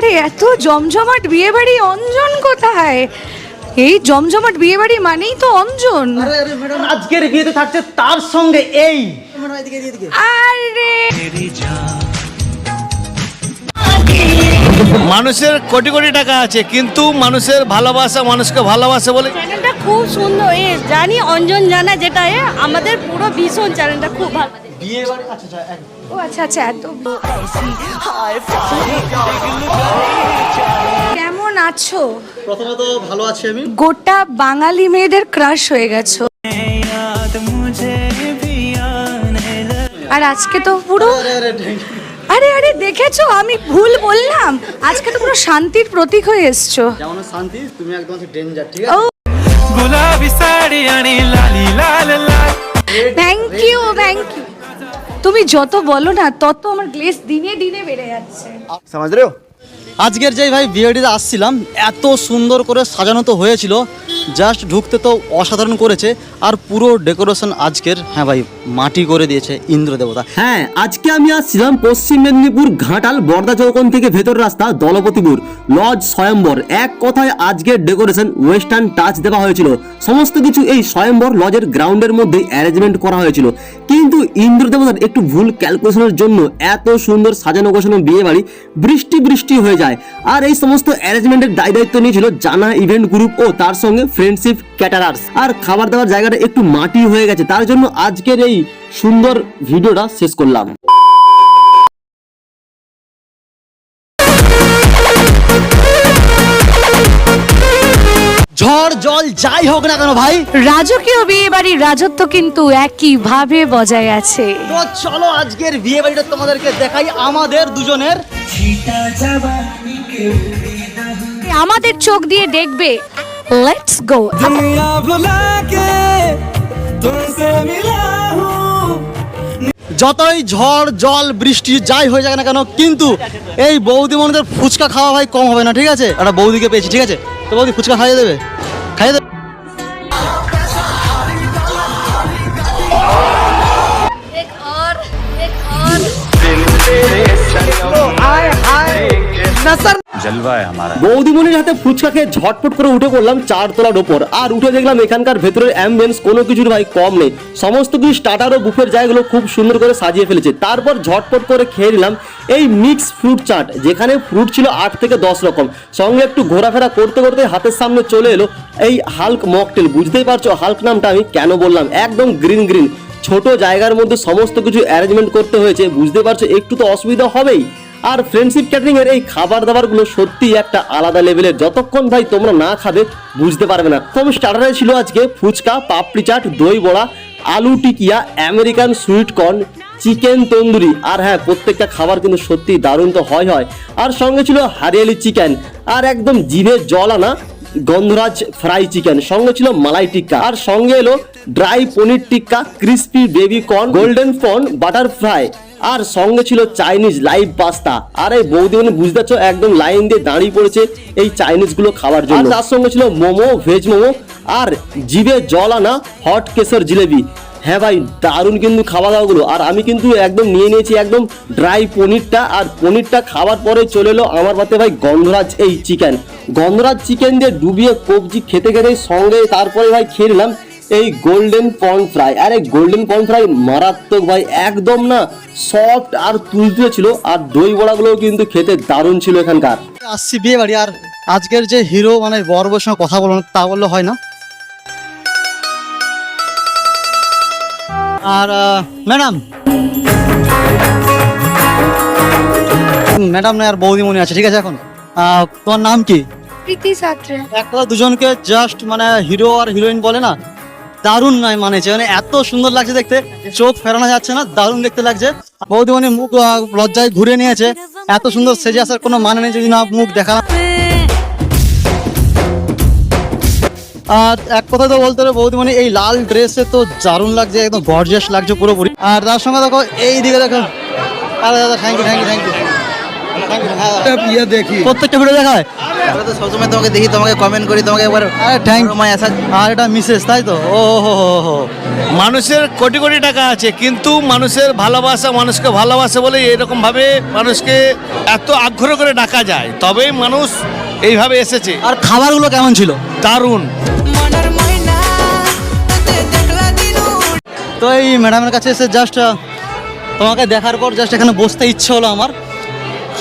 আরে এত জমজমাট বিয়ে বাড়ি অঞ্জন কোথায়? এই জমজমাট বিয়ে বাড়ি মানেই তো অঞ্জন। আরে আরে ম্যাডাম আজকের বিয়েতে থাকছে তার সঙ্গে এই। আরে। মানুষের কোটি কোটি টাকা আছে কিন্তু মানুষের ভালোবাসা মানুষকে ভালোবাসে বলে চ্যানেলটা খুব সুন্দর এ জানি অঞ্জন জানা যেটা এ আমাদের পুরো ভীষণ চ্যানেলটা খুব ভালো। আচ্ছা, আচ্ছা, ও আচ্ছা আচ্ছা এত কেমন আছো? ভালো আছি আমি। গোটা বাঙালি মেয়েদের ক্রাশ হয়ে গেছো। আর আজকে তো পুরো আরে আরে দেখেছ? আমি ভুল বললাম। আজকে তো পুরো শান্তির প্রতীক হয়ে এসছো। যেমন শান্তি তুমি একদম ডেঞ্জার ঠিক আছে? গোলাপি শাড়ি আনি লালি লাল লাল। থ্যাংক ইউ থ্যাংক ইউ তুমি যত বলো না তত আমার গ্লেস দিনে দিনে বেড়ে যাচ্ছে। সমাজ রে আজকের যে ভাই বিয়েটিতে আসছিলাম এত সুন্দর করে সাজানো তো হয়েছিল জাস্ট ঢুকতে তো অসাধারণ করেছে আর পুরো ডেকোরেশন আজকের হ্যাঁ ভাই মাটি করে দিয়েছে ইন্দ্র দেবতা হ্যাঁ আজকে আমি আসছিলাম পশ্চিম মেদিনীপুর, ঘাটাল, বর্দা চৌকন থেকে ভেতর রাস্তা, দলপতিপুর। লজ স্বয়ম্বর। এক কথায় আজকের ডেকোরেশন ওয়েস্টার্ন টাচ দেওয়া হয়েছিল। সমস্ত কিছু এই স্বয়ম্বর লজের গ্রাউন্ডের মধ্যেই অ্যারেঞ্জমেন্ট করা হয়েছিল। কিন্তু ইন্দ্র দেবতার একটু ভুল ক্যালকুলেশনের জন্য এত সুন্দর সাজানো গোছানো বিয়ে বাড়ি বৃষ্টি বৃষ্টি হয়ে যায়। আর এই সমস্ত অ্যারেঞ্জমেন্টের দায় দায়িত্ব নিয়েছিল জানা ইভেন্ট গ্রুপ ও তার সঙ্গে ফ্রেন্ডশিপ ক্যাটারার্স আর খাবার দাবার জায়গাটা একটু মাটি হয়ে গেছে। তার জন্য আজকের এই সুন্দর ভিডিওটা শেষ করলাম। ঝড় জল যাই হোক না কেন ভাই। রাজকীয় বিয়ে বাড়ির রাজত্ব কিন্তু একইভাবে বজায় আছে। তো চলো আজকের বিয়ে বাড়িটা তোমাদেরকে দেখাই আমাদের দুজনের। আমাদের চোখ দিয়ে দেখবে। লেটস গো যতই ঝড় জল বৃষ্টি যাই হয়ে যাক না কেন কিন্তু এই বৌদি মনেদের ফুচকা খাওয়া ভাই কম হবে না ঠিক আছে? একটা বৌদিকে পেয়েছি ঠিক আছে? তো বৌদি ফুচকা খাইয়ে দেবে? বৌদিমণির হাতে ফুচকা খেয়ে ঝটপট করে উঠে পড়লাম চার তলার ওপর। আর উঠে দেখলাম এখানকার ভেতরের অ্যাম্বিয়েন্স কোনো কিছুর ভাই কম নেই। সমস্ত কিছু স্টার্টার ও বুফের জায়গাগুলো খুব সুন্দর করে সাজিয়ে ফেলেছে। তারপর ঝটপট করে খেয়ে নিলাম এই মিক্স ফ্রুট চাট, যেখানে ফ্রুট ছিল আট থেকে দশ রকম। সঙ্গে একটু ঘোরাফেরা করতে করতে হাতের সামনে চলে এলো এই হাল্ক মকটেল বুঝতেই পারছ হাল্ক নামটা আমি কেন বললাম? একদম গ্রিন গ্রিন ছোট জায়গার মধ্যে সমস্ত কিছু অ্যারেঞ্জমেন্ট করতে হয়েছে। বুঝতে পারছ একটু তো অসুবিধা হবেই। আর ফ্রেন্ডশিপ ক্যাটারিং এর এই খাবার দাবারগুলো সত্যি একটা আলাদা লেভেলের যতক্ষণ ভাই তোমরা না খাবে, বুঝতে পারবে না। কম স্টার্টারে ছিল আজকে ফুচকা, পাপড়ি চাট, দই বড়া, aloo tikki American sweet corn chicken tandoori. আর হ্যাঁ প্রত্যেকটা খাবার কিন্তু সত্যি দারুণ তো হয় হয়। আর সঙ্গে ছিল হারিয়ালি চিকেন আর একদম জিভে জল আনা গন্ধরাজ ফ্রাই চিকেন সঙ্গে ছিল মালাই টিক্কা। আর সঙ্গে এলো dry paneer tikka crispy baby corn golden prawn butter fry আর সঙ্গে ছিল চাইনিজ লাইভ পাস্তা। আর এই বৌদি মানে বুঝতে পারছ, একদম লাইন দিয়ে দাঁড়িয়ে পড়েছে এই চাইনিজগুলো খাওয়ার জন্য। তার সঙ্গে ছিল মোমো, ভেজ মোমো, আর জিভে জল আনা হট কেশর জিলেবি। হ্যাঁ ভাই, দারুণ কিন্তু খাওয়া দাওয়াগুলো আর আমি কিন্তু একদম নিয়ে নিয়েছি একদম ড্রাই পনিরটা। আর পনিরটা খাওয়ার পরে চলে এলো আমার পাতে ভাই গন্ধরাজ এই চিকেন। গন্ধরাজ চিকেন দিয়ে ডুবিয়ে কবজি খেতে খেতে সঙ্গে তারপরে ভাই খেয়ে নিলাম। এই গোল্ডেন পন ফ্রাই আর এই গোল্ডেন পন ফ্রাই মারাত্মক ভাই একদম না সফট আর তুলতুলে ছিল আর দই বড়াগুলোও কিন্তু খেতে দারুণ ছিল এখানকার। আসছি বিয়ে বাড়ি আর আজকের যে হিরো মানে বড় সঙ্গে কথা বলব না, তা বললে হয় না। আর ম্যাডাম ম্যাডাম না আর বৌদি বৌদিমণি আছে ঠিক আছে এখন? আহ, তোমার নাম কি? প্রীতি সাত্রে। এক কথা দুজনকে জাস্ট মানে হিরো আর হিরোইন বলে না? দারুণ নয় মানেছে। মানে এত সুন্দর লাগছে দেখতে। চোখ ফেরানো যাচ্ছে না, দারুণ দেখতে লাগছে। বৌদিমণি মুখ লজ্জায় ঘুরে নিয়েছে। এত সুন্দর সেজে আসার কোনো মানে নেই যদি না মুখ দেখা। আর এক কথা তো বলতে হবে বৌদিমণি এই লাল ড্রেসে তো দারুণ লাগছে, একদম গর্জিয়াস লাগছে পুরোপুরি। আর তার সঙ্গে দেখো এই দিকে দেখো। আরে দাদা thank you thank you thank you ইয়ে দেখি। প্রত্যেকটা ভিডিও দেখা হয়? আমরা তো সবসময় তোমাকে দেখি তোমাকে কমেন্ট করি তোমাকে একবার থ্যাংক আসা আর এটা মিসেস তাই তো? ও হো হো হো মানুষের কোটি কোটি টাকা আছে কিন্তু মানুষের ভালোবাসা মানুষকে ভালোবাসে বলে এরকম ভাবে মানুষকে এত আগ্রহ করে ডাকা যায়। তবেই মানুষ এইভাবে এসেছে। আর খাবারগুলো কেমন ছিল? দারুণ। তো এই ম্যাডামের কাছে এসে জাস্ট তোমাকে দেখার পর জাস্ট এখানে বসতে ইচ্ছে হলো আমার।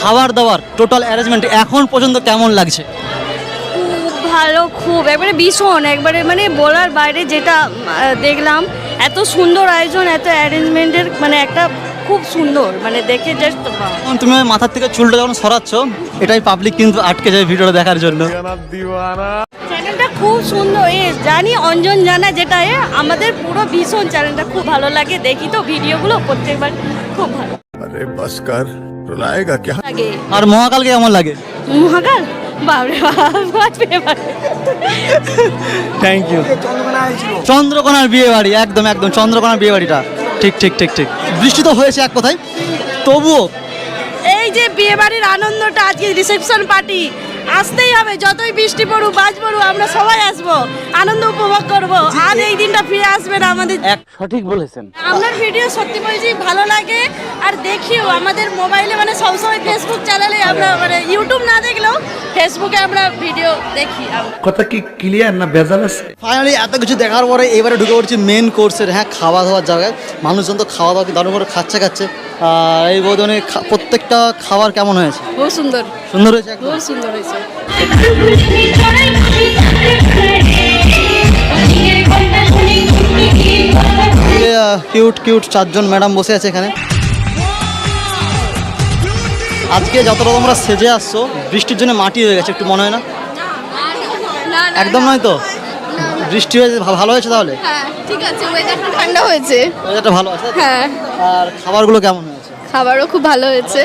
খাবার দাবার টোটাল অ্যারেঞ্জমেন্ট এখন পর্যন্ত কেমন লাগছে? ভালো খুব। একবারে ভীষণ একবারে মানে বলার বাইরে যেটা দেখলাম এত সুন্দর আয়োজন এত অ্যারেঞ্জমেন্টের মানে একটা খুব সুন্দর মানে দেখে জাস্ট তুমি মাথার থেকে চুলটা যখন সরাচ্ছ এটাই পাবলিক কিন্তু আটকে যায় ভিডিওটা দেখার জন্য। চ্যানেলটা খুব সুন্দর এ জানি অঞ্জন জানা যেটা এ আমাদের পুরো ভীষণ চ্যানেলটা খুব ভালো লাগে দেখি তো ভিডিওগুলো প্রত্যেকবার খুব ভালো। আরে বাসকার कर रुलाएगा क्या লাগে আর মহাকালকে কেমন লাগে মহাকাল বাবরে বাপ বাজবে এবারে। থ্যাংক ইউ চন্দ্রকোনার বিয়ে বাড়ি একদম একদম চন্দ্রকোনার বিয়ে বাড়িটা ঠিক ঠিক ঠিক ঠিক বৃষ্টি তো হয়েছে এক কথায় তবুও এই যে বিয়ে বাড়ির আনন্দটা আজকে রিসেপশন পার্টি আসতেই হবে যতই বৃষ্টি পড়ুক বাজ পড়ুক আমরা সবাই আসব। আনন্দ উপভোগ করব। আর এই দিনটা ফিরে আসবে না আমাদের। এক সঠিক বলেছেন। আপনার ভিডিও সত্যি বলছি ভালো লাগে। আর দেখিও আমাদের মোবাইলে মানে সবসময় ফেসবুক চালালে আমরা মানে ইউটিউব না দেখলেও ফেসবুকে আমরা ভিডিও দেখি। কথা কি ক্লিয়ার না ভেজাল আছে? ফাইনালি এত কিছু দেখার পরে এবারে ঢুকে পড়ছি মেন কোর্সের হ্যাঁ খাওয়া দাওয়ার জায়গায়। মানুষজন তো খাওয়া দাওয়া দারুণ করে খাচ্ছে খাচ্ছে এই বোধনে প্রত্যেকটা খাবার কেমন হয়েছে? খুব সুন্দর। সুন্দর হয়েছে খুব সুন্দর হয়েছে। কিউট কিউট চারজন ম্যাডাম বসে আছে এখানে। আজকে যতটা তোমরা সেজে আসছো বৃষ্টির জন্য মাটি হয়ে গেছে একটু মনে হয় না। একদম নয় তো? বৃষ্টি হয়েছে ভালো হয়েছে তাহলে? হ্যাঁ ঠিক আছে ওয়েদারটা ঠান্ডা হয়েছে। ওয়েদারটা ভালো আছে? হ্যাঁ। আর খাবারগুলো কেমন হয়েছে? খাবারও খুব ভালো হয়েছে।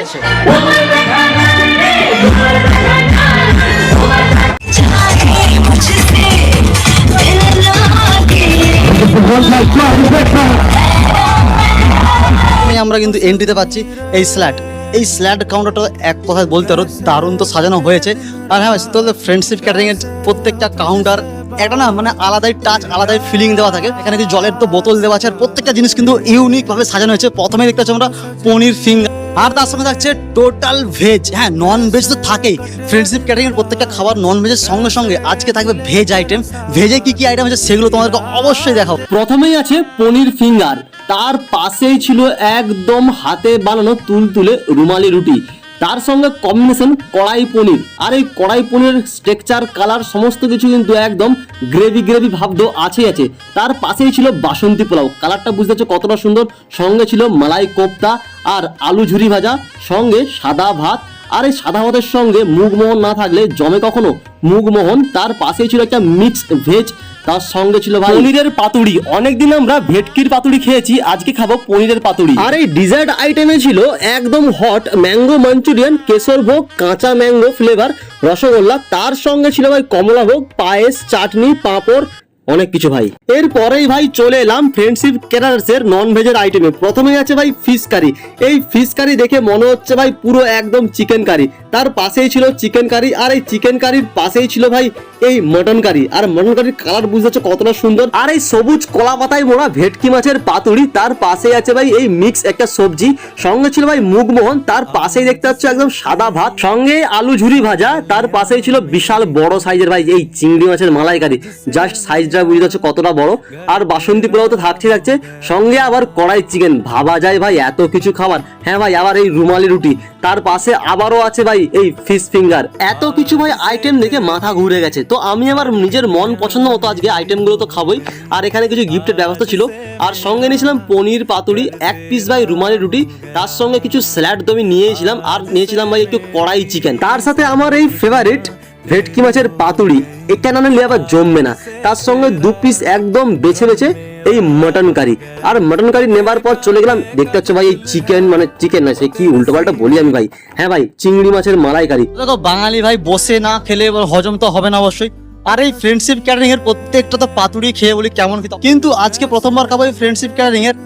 আমি আমরা কিন্তু এন্ট্রিতে পাচ্ছি এই স্ল্যাট এই স্ল্যাট কাউন্টারটা এক কথায় বলতে পারো দারুণ তো সাজানো হয়েছে। আর হ্যাঁ তো ফ্রেন্ডশিপ ক্যাটারিং এর প্রত্যেকটা কাউন্টার একটা না মানে আলাদাই টাচ আলাদাই ফিলিং দেওয়া থাকে। এখানে কি জলের তো বোতল দেওয়া আছে, আর প্রত্যেকটা জিনিস কিন্তু ইউনিক ভাবে সাজানো হয়েছে। প্রথমে দেখতে পাচ্ছি আমরা পনির ফিঙ্গার আর তার সঙ্গে থাকছে টোটাল ভেজ হ্যাঁ নন ভেজ তো থাকেই। ফ্রেন্ডশিপ ক্যাটারিং প্রত্যেকটা খাবার নন ভেজের সঙ্গে সঙ্গে আজকে থাকবে ভেজ আইটেম ভেজে কি কি আইটেম আছে সেগুলো তোমাদেরকে অবশ্যই দেখাবো। প্রথমেই আছে পনির ফিঙ্গার তার পাশেই ছিল একদম হাতে বানানো তুলতুলে রুমালি রুটি। তার সঙ্গে কম্বিনেশন কড়াই পনির। আর এই কড়াই পনিরের স্ট্রেকচার কালার সমস্ত কিছু কিন্তু একদম গ্রেভি গ্রেভি ভাব তো আছেই আছে। তার পাশেই ছিল বাসন্তী পোলাও। কালারটা বুঝতে পারছ কতটা সুন্দর? সঙ্গে ছিল মালাই কোপ্তা আর আলু ঝুরি ভাজা, সঙ্গে সাদা ভাত। আর এই সাদা ভাতের সঙ্গে মুগমোহন না থাকলে জমে কখনো মুগমোহন। তার পাশেই ছিল একটা মিক্সড ভেজ তার সঙ্গে ছিল ভাই পনিরের পাতুড়ি। অনেকদিন আমরা ভেটকির পাতুড়ি খেয়েছি আজকে খাব পনিরের পাতুড়ি। আর এই ডিজার্ট আইটেমে ছিল একদম হট ম্যাঙ্গো মাঞ্চুরিয়ান কেশর ভোগ কাঁচা ম্যাঙ্গো ফ্লেভার রসগোল্লা। তার সঙ্গে ছিল ভাই কমলা ভোগ পায়েস চাটনি পাঁপড় অনেক কিছু ভাই। এরপরেই ভাই চলে এলাম ফ্রেন্ডশিপ ক্যাটারার্স এর নন ভেজের আইটেমে প্রথমে আছে ভাই ফিশ কারি এই ফিশ কারি দেখে মনে হচ্ছে ভাই পুরো একদম চিকেন কারি তার পাশেই ছিল চিকেন কারি আর এই চিকেন কারির পাশেই ছিল ভাই এই মটন কারি আর মটন কারির কালার বুঝতে পারছ কতটা সুন্দর? আর এই সবুজ কলা পাতায় মোড়া ভেটকি মাছের পাতুড়ি তার পাশে আছে ভাই এই মিক্স একটা সবজি। সঙ্গে ছিল ভাই মুগমোহন, তার পাশেই দেখতে পাচ্ছ একদম সাদা ভাত। সঙ্গে আলু ঝুরি ভাজা, তার পাশেই ছিল বিশাল বড় সাইজের ভাই এই চিংড়ি মাছের মালাইকারি। জাস্ট সাইজটা বুঝতে পারছ কতটা বড়। আর বাসন্তী পোলাও তো থাকছে থাকছে। সঙ্গে আবার কড়াই চিকেন। ভাবা যায় ভাই, এত কিছু খাবার। হ্যাঁ ভাই, আবার এই রুমালি রুটি। তার পাশে আবারও আছে ভাই, এই ফিশ ফিঙ্গার এত কিছু ভাই আইটেম দেখে মাথা ঘুরে গেছে। তো আমি আমার নিজের মন পছন্দ মতো আজকে আইটেমগুলো তো খাবোই। আর এখানে কিছু গিফটের ব্যবস্থা ছিল। আর সঙ্গে নিয়েছিলাম পনির পাতুড়ি এক পিস ভাই রুমালি রুটি। তার সঙ্গে কিছু স্যালাড তো আমি নিয়েছিলাম। আর নিয়েছিলাম ভাই একটু কড়াই চিকেন তার সাথে আমার এই ফেভারিট ভেটকি মাছের পাতুড়ি এটা না নিলে আবার জমবে না। তার সঙ্গে দু পিস একদম বেছে বেছে এই মটন কারি আর মটন কারি নেবার পর চলে গেলাম, দেখতে পাচ্ছ ভাই এই চিকেন মানে চিকেন না, সে কি উল্টো পাল্টা বলি আমি ভাই। হ্যাঁ ভাই, চিংড়ি মাছের মালাই কারি দেখো বাঙালি ভাই বসে না খেলে হজম তো হবে না অবশ্যই। আর এই ফ্রেন্ডশিপ ক্যাটারিং এর প্রত্যেকটা তো পাতুড়ি খেয়ে বলি কেমন খেতে কিন্তু আজকে প্রথমবার খাব এই ফ্রেন্ডশিপ ক্যাটারিং এর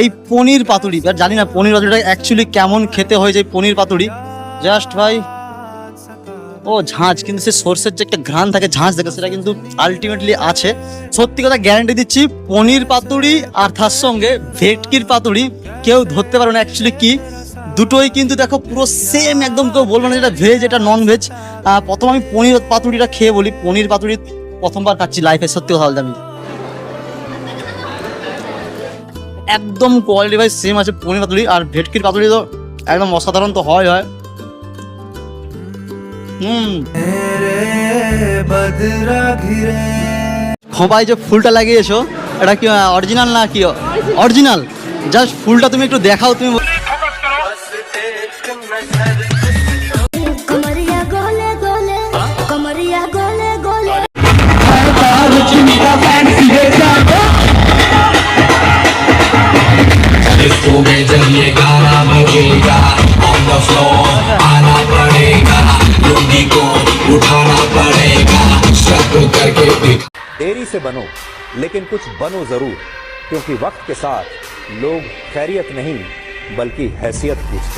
এই পনির পাতুড়ি জানি না পনির পাতুড়িটা অ্যাকচুয়ালি কেমন খেতে হয় যে পনির পাতুড়ি জাস্ট ভাই ও ঝাঁঝ কিন্তু সে সর্ষের যে একটা ঘ্রাণ থাকে ঝাঁঝ থাকে সেটা কিন্তু আলটিমেটলি আছে। সত্যি কথা গ্যারান্টি দিচ্ছি, পনির পাতুড়ি আর তার সঙ্গে ভেটকির পাতুড়ি কেউ ধরতে পারবে না। অ্যাকচুয়ালি কি? দুটোই কিন্তু দেখো পুরো সেম একদম কেউ বলব না যেটা ভেজ এটা নন ভেজ প্রথম আমি পনির পাতুড়িটা খেয়ে বলি। পনির পাতুড়ি প্রথমবার খাচ্ছি লাইফে সত্যি কথা বলতে আমি। একদম কোয়ালিটি ভাই সেম আছে পনির পাতুড়ি আর ভেটকির পাতুড়ি তো একদম অসাধারণ তো হয় হয়। খোপায় যে ফুলটা লাগিয়েছো এটা কি অরিজিনাল না কি? অরিজিনাল জাস্ট ফুলটা তুমি একটু দেখাও তুমি से बनो, लेकिन कुछ बनो ज़रूर, क्योंकि वक्त के साथ लोग खैरियत नहीं, बल्कि हैसियत पूछते